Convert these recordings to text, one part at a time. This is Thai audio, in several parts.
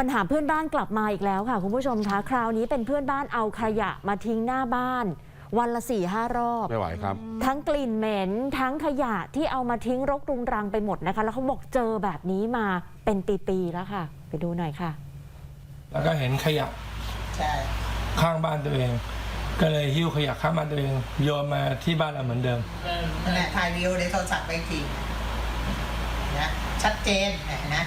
ปัญหาเพื่อนบ้านกลับมาอีกแล้วค่ะ คุณผู้ชมคะคราวนี้เป็นเพื่อนบ้านเอาขยะมาทิ้งหน้าบ้าน วันละสี่ห้ารอบ ไม่ไหวครับ ทั้งกลิ่นเหม็น ทั้งขยะที่เอามาทิ้งรกรุงรังไปหมดนะคะ แล้วเขาบอกเจอแบบนี้มาเป็นปีๆแล้วค่ะ ไปดูหน่อยค่ะ แล้วก็เห็นขยะใช่ข้างบ้านตัวเอง ก็เลยหิ้วขยะข้างบ้านตัวเอง โยนมาที่บ้านเราเหมือนเดิมนั่นแหละถ่ายวิดีโอในโทรศัพท์ไปอีกทีนะชัดเจนเห็นนะ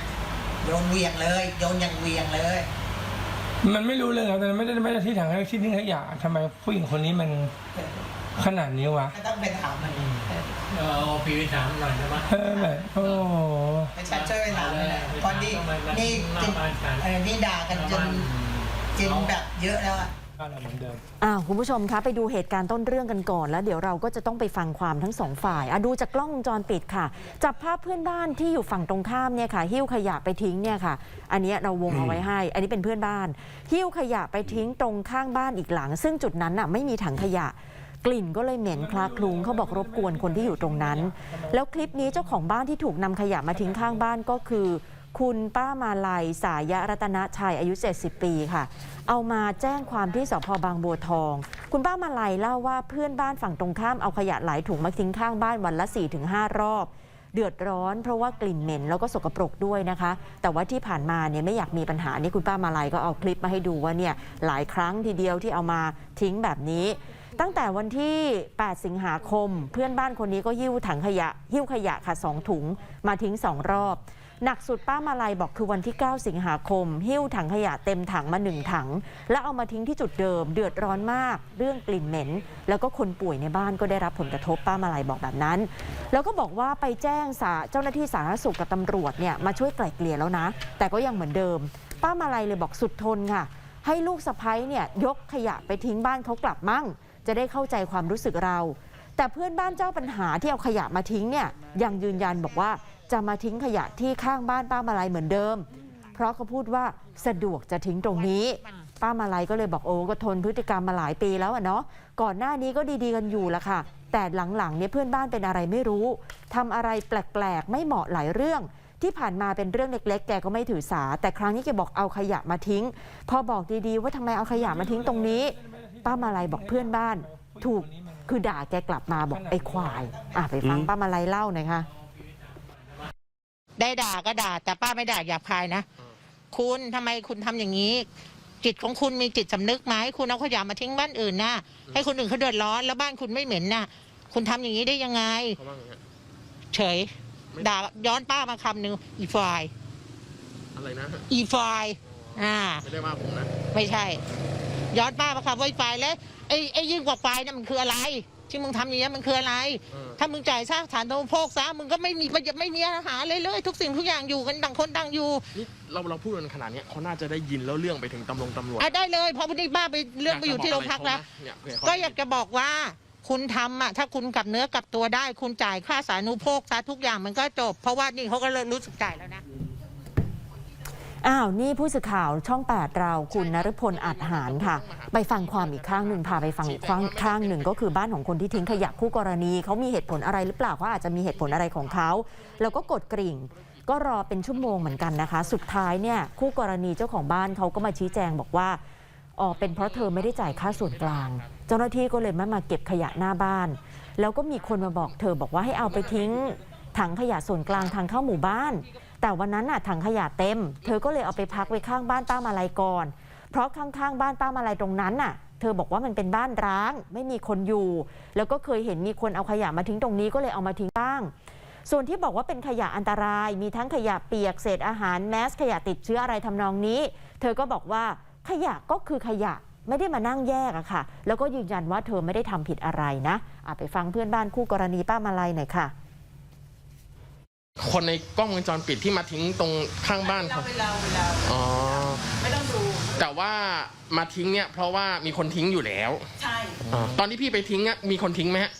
โยนเหวียงเลย โยนอย่างเหวียงเลย มันไม่รู้เลยครับแต่ไม่ได้ไม่ได้ที่ถังที่ทิ้งขยะทำไมผู้หญิงคนนี้มันขนาดนี้วะไม่ต้องไปถามมันเอาพีวิถามหน่อยได้ไหมเออแบบโอ้โหไม่ชัดช่วยไปถามเลยนะตอนนี้นี่จินเออนี่ด่ากันจนจินแบบเยอะแล้วอะ บ้นเหมือนเดิมอ้าคุณผู้ชมคะไปดูเหตุการณ์ต้นเรื่องกันก่อน แล้วเดี๋ยวเราก็จะต้องไปฟังความทั้งสองฝ่ายอะดูจากกล้องวงจรปิดค่ะ จับภาพเพื่อนบ้านที่อยู่ฝั่งตรงข้ามเนี่ยค่ะ หิ้วขยะไปทิ้งเนี่ยค่ะ อันนี้เราวงเอาไว้ให้ อันนี้เป็นเพื่อนบ้าน หิ้วขยะไปทิ้งตรงข้างบ้านอีกหลัง ซึ่งจุดนั้นน่ะไม่มีถังขยะกลิ่นก็เลยเหม็นคลาคลุ้งเขาบอกรบกวนคนที่อยู่ตรงนั้น แล้วคลิปนี้เจ้าของบ้านที่ถูกนำขยะมาทิ้งข้างบ้านก็คือ คุณป้ามาลัยสายรัตนชัยอายุ 70 ปีค่ะ เอามาแจ้งความที่สพบางบัวทอง คุณป้ามาลัยเล่าว่าเพื่อนบ้านฝั่งตรงข้ามเอาขยะหลายถุงมาทิ้งข้างบ้านวันละ 4-5 รอบ เดือดร้อนเพราะว่ากลิ่นเหม็นแล้วก็สกปรกด้วยนะคะ แต่ว่าที่ผ่านมาเนี่ยไม่อยากมีปัญหานี่คุณป้ามาลัยก็เอาคลิปมาให้ดูว่าเนี่ยหลายครั้งทีเดียวที่เอามาทิ้งแบบนี้ตั้งแต่วันที่ 8 สิงหาคม เพื่อนบ้านคนนี้ก็หิ้วถังขยะ หิ้วขยะค่ะสองถุง มาทิ้งสองรอบ หนักสุดป้ามาลัยบอกคือวันที่ 9 สิงหาคม หิ้วถังขยะเต็มถังมาหนึ่งถัง แล้วเอามาทิ้งที่จุดเดิม เดือดร้อนมาก เรื่องกลิ่นเหม็น แล้วก็คนป่วยในบ้านก็ได้รับผลกระทบป้ามาลัยบอกแบบนั้น แล้วก็บอกว่าไปแจ้งสาเจ้าหน้าที่สาธารณสุขกับตำรวจเนี่ยมาช่วยไกล่เกลี่ยแล้วนะ แต่ก็ยังเหมือนเดิม ป้ามาลัยเลยบอกสุดทนค่ะ ให้ลูกสะพ้ยเนี่ยยกขยะไปทิ้งบ้านเขากลับมั่ง จะได้เข้าใจความรู้สึกเรา แต่เพื่อนบ้านเจ้าปัญหาที่เอาขยะมาทิ้งเนี่ยยังยืนยันบอกว่าจะมาทิ้งขยะที่ข้างบ้านป้ามาลัยเหมือนเดิม เพราะเขาพูดว่าสะดวกจะทิ้งตรงนี้ ป้ามาลัยก็เลยบอกโอ้ก็ทนพฤติกรรมมาหลายปีแล้วอะเนาะก่อนหน้านี้ก็ดีๆกันอยู่ละค่ะ แต่หลังๆเนี่ยเพื่อนบ้านเป็นอะไรไม่รู้ทำอะไรแปลกๆ ไม่เหมาะหลายเรื่อง ที่ผ่านมาเป็นเรื่องเล็ก ๆ แกก็ไม่ถือสา แต่ครั้งนี้แกบอกเอาขยะมาทิ้ง พอบอกดีๆ ว่าทำไมเอาขยะมาทิ้งตรงนี้ ป้ามาลัยบอกเพื่อนบ้าน ถูก คือด่าแกกลับมาบอกไอ้ควายอะไปฟังป้ามาลัยเล่าหน่อยค่ะ ได้ด่าก็ด่า แต่ป้าไม่ด่าหยาบคายนะ คุณทำไมคุณทำอย่างนี้ จิตของคุณมีจิตสำนึกไหมคุณเอาขยะมาทิ้งบ้านอื่นนะให้คนอื่นเขาเดือดร้อนแล้วบ้านคุณไม่เหม็นนะคุณทำอย่างนี้ได้ยังไง เขาว่าไงฮะเฉย ด่าย้อนป้ามาคำหนึ่งอีฟายอะไรนะฮะอีฟายอ่า ไม่ได้ว่าผมนะ ไม่ใช่ ย้อนป้ามาคำว่าอีฟายแล้วไอ้ไอ้ยิ่งกว่าไฟนั่นมันคืออะไร ที่มึงทำอย่างนี้ยมันคืออะไรเออถ้ามึงจ่ายค่าฐานโภคซะมึงก็ไม่มีไม่มีอาหารเลยเลย ทุกสิ่งทุกอย่างอยู่กันต่างคนต่างอยู่ นี่เราเราพูดกันขนาดเนี้ยเขาน่าจะได้ยินแล้วเรื่องไปถึงตำรวจตำรวจอะได้เลยเพราะวันนี้ป้าไปเรื่องไปอยู่ที่โรงพักแล้ว เนี่ยเผื่อเขาก็อยากจะบอกว่าคุณทำอะถ้าคุณกลับเนื้อกลับตัวได้ คุณจ่ายค่าสาธารณูปโภคซะทุกอย่างมันก็จบ เพราะว่านี่เขาก็เริ่มรู้สึกจ่ายแล้วนะ อ้าว นี่ผู้สื่อข่าวช่อง 8 เราคุณนฤพลอาจหารค่ะ ไปฟังความอีกข้างหนึ่งพาไปฟังอีกข้างข้างหนึ่งก็คือบ้านของคนที่ทิ้งขยะคู่กรณีเขามีเหตุผลอะไรหรือเปล่าเขาอาจจะมีเหตุผลอะไรของเขาแล้วก็กดกริ่ง ก็รอเป็นชั่วโมงเหมือนกันนะคะ สุดท้ายเนี่ยคู่กรณีเจ้าของบ้านเขาก็มาชี้แจงบอกว่าอ๋อเป็นเพราะเธอไม่ได้จ่ายค่าส่วนกลาง เจ้าหน้าที่ก็เลยไม่มาเก็บขยะหน้าบ้าน แล้วก็มีคนมาบอกเธอบอกว่าให้เอาไปทิ้ง ถังขยะส่วนกลางทางเข้าหมู่บ้าน แต่วันนั้นน่ะถังขยะเต็ม เธอก็เลยเอาไปพักไว้ข้างบ้านป้ามาลัยก่อน เพราะข้างๆ บ้านป้ามาลัยตรงนั้นน่ะ เธอบอกว่ามันเป็นบ้านร้าง ไม่มีคนอยู่ แล้วก็เคยเห็นมีคนเอาขยะมาทิ้งตรงนี้ก็เลยเอามาทิ้งบ้าง ส่วนที่บอกว่าเป็นขยะอันตราย มีทั้งขยะเปียกเศษอาหารแมสขยะติดเชื้ออะไรทำนองนี้ เธอก็บอกว่าขยะก็คือขยะไม่ได้มานั่งแยกอะค่ะ แล้วก็ยืนยันว่าเธอไม่ได้ทำผิดอะไรนะอะไปฟังเพื่อนบ้านคู่กรณีป้ามาลัยหน่อยค่ะ คนในกล้องวงจรปิดที่มาทิ้งตรงข้างบ้านเขาเวลาเวลาอ๋อ ไม่ต้องดู แต่ว่ามาทิ้งเนี่ย เพราะว่ามีคนทิ้งอยู่แล้วใช่อ๋อตอนที่พี่ไปทิ้งอะมีคนทิ้งไหมฮะ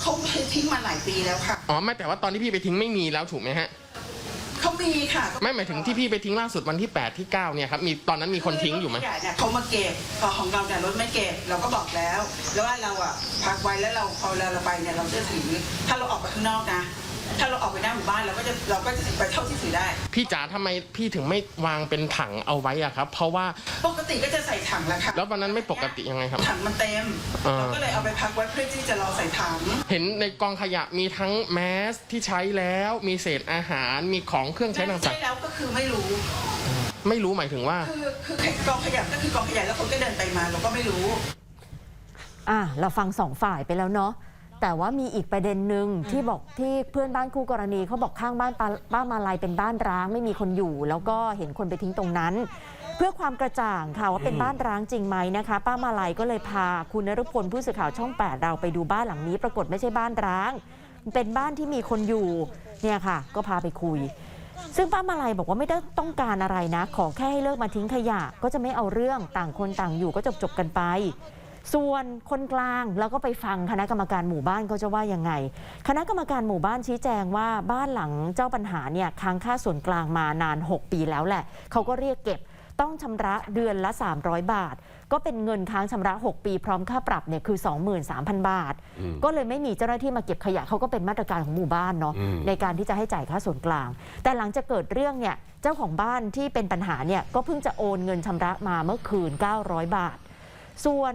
เขาทิ้งมาหลายปีแล้วค่ะอ๋อไม่แต่ว่าตอนที่พี่ไปทิ้งไม่มีแล้วถูกไหมฮะ เขามีค่ะไม่หมายถึงที่พี่ไปทิ้งล่าสุดวันที่8ที่9เนี่ยครับมีตอนนั้นมีคนทิ้งอยู่ไหมรถใญ่เนี่ยเขามาเก็บพอของเราแต่ยรถไม่เก็บเราก็บอกแล้ว แล้วว่าเราอะพักไว้แล้วเราพอเราเราไปเนี่ยเราจะถือถ้าเราออกไปข้างนอกนะ ถ้าเราออกไปหน้าหมู่บ้านเราก็จะเราก็จะถือไปเท่าที่ถือได้ พี่จ๋าทำไมพี่ถึงไม่วางเป็นถังเอาไว้อะครับ เพราะว่าปกติก็จะใส่ถังแล้วค่ะแล้ววันนั้นไม่ปกติยังไงครับ ถังมันเต็มอ่า เราก็เลยเอาไปพักไว้เพื่อที่จะรอใส่ถัง เห็นในกองขยะมีทั้งแมสที่ใช้แล้วมีเศษอาหารมีของเครื่องใช้ต่าใช่งแล้วก็คือไม่รู้ ๆไม่รู้หมายถึงว่า คือคือกองขยะก็คือกองขยะแล้วคนก็เดินไปมาเราก็ไม่รู้ อะเราฟังสองฝ่ายไปแล้วเนาะ แต่ว่ามีอีกประเด็นหนึ่งที่บอกที่เพื่อนบ้านคู่กรณีเขาบอกข้างบ้านป้าป้ามาลัยเป็นบ้านร้าง ไม่มีคนอยู่ แล้วก็เห็นคนไปทิ้งตรงนั้น เพื่อความกระจ่างค่ะว่าเป็นบ้านร้างจริงไหมนะคะ ป้ามาลัยก็เลยพาคุณนรุพลผู้สื่อข่าวช่อง8เราไปดูบ้านหลังนี้ ปรากฏไม่ใช่บ้านร้าง เป็นบ้านที่มีคนอยู่เนี่ยค่ะ ก็พาไปคุย ซึ่งป้ามาลัยบอกว่าไม่ได้ต้องการอะไรนะ ขอแค่ให้เลิกมาทิ้งขยะ ก็จะไม่เอาเรื่องต่างคนต่างอยู่ก็จบจบๆกันไป ส่วนคนกลางแล้วก็ไปฟังคณะกรรมการหมู่บ้านเขาจะว่ายังไง คณะกรรมการหมู่บ้านชี้แจงว่าบ้านหลังเจ้าปัญหาเนี่ยค้างค่าส่วนกลางมานาน 6 ปีแล้วแหละเขาก็เรียกเก็บต้องชำระเดือนละ 300 บาท ก็เป็นเงินค้างชำระ 6 ปีพร้อมค่าปรับเนี่ยคือ 23,000 บาท ก็เลยไม่มีเจ้าหน้าที่มาเก็บขยะเขาก็เป็นมาตรการของหมู่บ้านเนาะอืมในการที่จะให้จ่ายค่าส่วนกลาง แต่หลังจากเกิดเรื่องเนี่ยเจ้าของบ้านที่เป็นปัญหาเนี่ยก็เพิ่งจะโอนเงินชำระมาเมื่อคืน 900 บาท ส่วน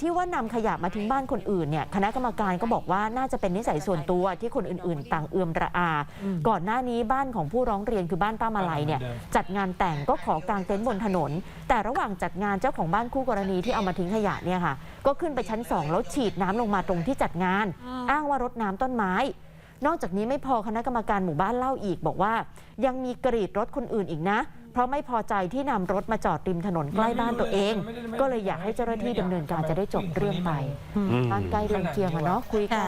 ที่ว่านำขยะมาทิ้งบ้านคนอื่นเนี่ยคณะกรรมการก็บอกว่าน่าจะเป็นนิสัยส่วนตัวที่คนอื่นๆ ต่างเอือมระอา ก่อนหน้านี้บ้านของผู้ร้องเรียนคือบ้านป้ามาลัยเนี่ยจัดงานแต่งก็ขอกางเต็นท์บนถนน แต่ระหว่างจัดงานเจ้าของบ้านคู่กรณีที่เอามาทิ้งขยะเนี่ยค่ะก็ขึ้นไปชั้นสองแล้วฉีดน้ำลงมาตรงที่จัดงาน อ้างว่ารดน้ำต้นไม้ นอกจากนี้ไม่พอคณะกรรมการหมู่บ้านเล่าอีก บอกว่า ยังมีกรีดรถคนอื่นอีกนะ เพราะไม่พอใจที่นำรถมาจอดริมถนนใกล้บ้านตัวเอง ก็เลยอยากให้เจ้าหน้าที่ดำเนินการจะได้จบเรื่องไปบ้านใกล้เรือนเคียงอะเนาะคุยกัน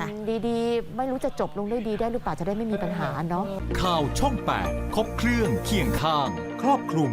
ดีๆ ไม่รู้จะจบลงได้ดีได้หรือเปล่าจะได้ไม่มีปัญหาเนาะ ข่าวช่อง 8 ครบเครื่องเคียงข้าง ครอบคลุม